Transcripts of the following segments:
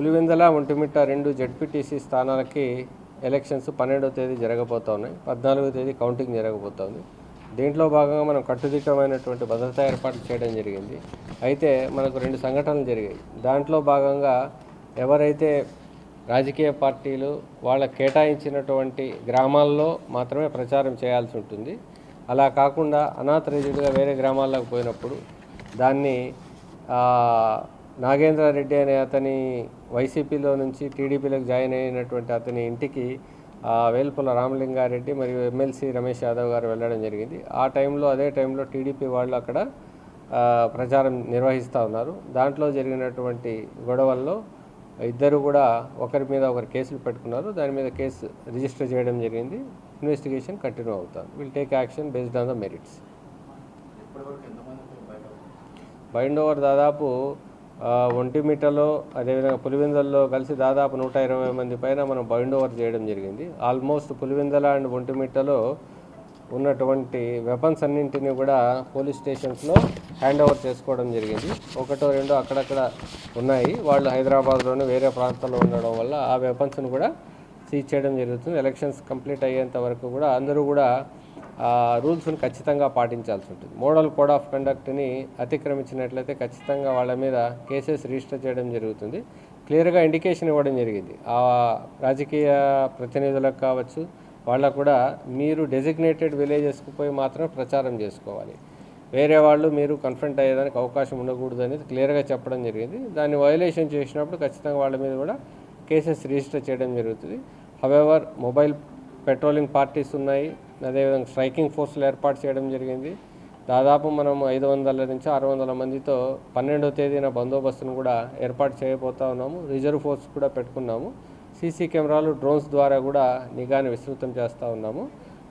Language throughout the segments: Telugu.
పులివెందల ఒంటిమిట్ట రెండు జడ్పీటీసీ స్థానాలకి ఎలక్షన్స్ పన్నెండవ తేదీ జరగబోతా ఉన్నాయి పద్నాలుగో తేదీ కౌంటింగ్ జరగబోతోంది. దీంట్లో భాగంగా మనం కట్టుదిట్టమైనటువంటి భద్రతా ఏర్పాట్లు చేయడం జరిగింది. అయితే మనకు రెండు సంఘటనలు జరిగాయి. దాంట్లో భాగంగా ఎవరైతే రాజకీయ పార్టీలు వాళ్ళ కేటాయించినటువంటి గ్రామాల్లో మాత్రమే ప్రచారం చేయాల్సి ఉంటుంది. అలా కాకుండా అనాథరైజ్డ్గా వేరే గ్రామాల్లోకి పోయినప్పుడు దాన్ని నాగేంద్రారెడ్డి అనే అతని వైసీపీలో నుంచి టీడీపీలోకి జాయిన్ అయినటువంటి అతని ఇంటికి ఆ, వేల్పుల రామలింగారెడ్డి మరియు ఎమ్మెల్సీ రమేష్ యాదవ్ గారు వెళ్ళడం జరిగింది. ఆ టైంలో అదే టైంలో టీడీపీ వాళ్ళు అక్కడ ప్రచారం నిర్వహిస్తూ ఉన్నారు. దాంట్లో జరిగినటువంటి గొడవల్లో ఇద్దరు కూడా ఒకరి మీద ఒకరు కేసులు పెట్టుకున్నారు. దాని మీద కేసు రిజిస్టర్ చేయడం జరిగింది. ఇన్వెస్టిగేషన్ కంటిన్యూ అవుతుంది. Will take action based on the merits bind over దాదాపు ఆ, ఒంటిమిట్టలో అదేవిధంగా పులివెందల్లో కలిసి దాదాపు నూట ఇరవై మంది పైన మనం బైండ్ ఓవర్ చేయడం జరిగింది. ఆల్మోస్ట్ పులివెందల అండ్ ఒంటిమిట్టలో ఉన్నటువంటి వెపన్స్ అన్నింటినీ కూడా పోలీస్ స్టేషన్స్లో హ్యాండ్ ఓవర్ చేసుకోవడం జరిగింది. ఒకటో రెండో అక్కడక్కడ ఉన్నాయి. వాళ్ళు హైదరాబాద్లోనే వేరే ప్రాంతాల్లో ఉండడం వల్ల ఆ వెపన్స్ను కూడా సీజ్ చేయడం జరుగుతుంది. ఎలక్షన్స్ కంప్లీట్ అయ్యేంత వరకు కూడా అందరూ కూడా రూల్స్ని ఖచ్చితంగా పాటించాల్సి ఉంటుంది. మోడల్ కోడ్ ఆఫ్ కండక్ట్ని అతిక్రమించినట్లయితే ఖచ్చితంగా వాళ్ళ మీద కేసెస్ రిజిస్టర్ చేయడం జరుగుతుంది. క్లియర్గా ఇండికేషన్ ఇవ్వడం జరిగింది. ఆ రాజకీయ ప్రతినిధులకు కావచ్చు వాళ్ళకు కూడా మీరు డెసిగ్నేటెడ్ విలేజెస్కి పోయి మాత్రం ప్రచారం చేసుకోవాలి. వేరే వాళ్ళు మీరు కన్ఫ్రంట్ అయ్యేదానికి అవకాశం ఉండకూడదు అనేది క్లియర్గా చెప్పడం జరిగింది. దాన్ని వైలేషన్ చేసినప్పుడు ఖచ్చితంగా వాళ్ళ మీద కూడా కేసెస్ రిజిస్టర్ చేయడం జరుగుతుంది. హవెవర్ మొబైల్ పెట్రోలింగ్ పార్టీస్ ఉన్నాయి. అదేవిధంగా స్ట్రైకింగ్ ఫోర్సులు ఏర్పాటు చేయడం జరిగింది. దాదాపు మనం ఐదు వందల నుంచి ఆరు వందల మందితో పన్నెండో తేదీన బందోబస్తును కూడా ఏర్పాటు చేయబోతా ఉన్నాము. రిజర్వ్ ఫోర్స్ కూడా పెట్టుకున్నాము. సీసీ కెమెరాలు డ్రోన్స్ ద్వారా కూడా నిఘాని విస్తృతం చేస్తూ ఉన్నాము.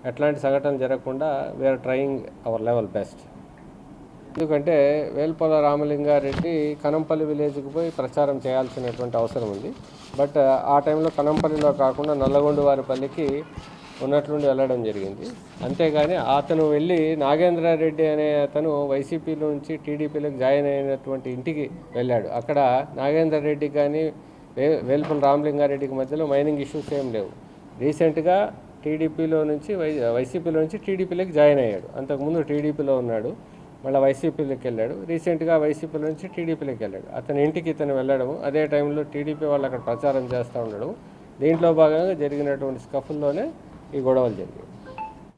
ఎట్లాంటి సంఘటనలు జరగకుండా we're trying our level best ఎందుకంటే వేల్పల రామలింగారెడ్డి కనంపల్లి విలేజ్కి పోయి ప్రచారం చేయాల్సినటువంటి అవసరం ఉంది. బట్ ఆ టైంలో కనంపల్లిలో కాకుండా నల్లగొండవారిపల్లికి ఉన్నట్లుండి వెళ్ళడం జరిగింది. అంతేగాని అతను వెళ్ళి నాగేంద్రారెడ్డి అనే అతను వైసీపీ నుంచి టీడీపీలోకి జాయిన్ అయినటువంటి ఇంటికి వెళ్ళాడు. అక్కడ నాగేంద్రారెడ్డి కానీ వే రామలింగారెడ్డికి మధ్యలో మైనింగ్ ఇష్యూస్ ఏం లేవు. రీసెంట్గా టీడీపీలో నుంచి వై వైసీపీలో నుంచి టీడీపీలోకి జాయిన్ అయ్యాడు. అంతకుముందు టీడీపీలో ఉన్నాడు. మళ్ళీ వైసీపీలోకి వెళ్ళాడు. రీసెంట్గా వైసీపీలో నుంచి టీడీపీలోకి వెళ్ళాడు. అతని ఇంటికి ఇతను వెళ్ళడము అదే టైంలో టీడీపీ వాళ్ళు అక్కడ ప్రచారం చేస్తూ ఉండడం దీంట్లో భాగంగా జరిగినటువంటి స్కఫుల్లోనే ఈ గొడవలు జరిగాయి.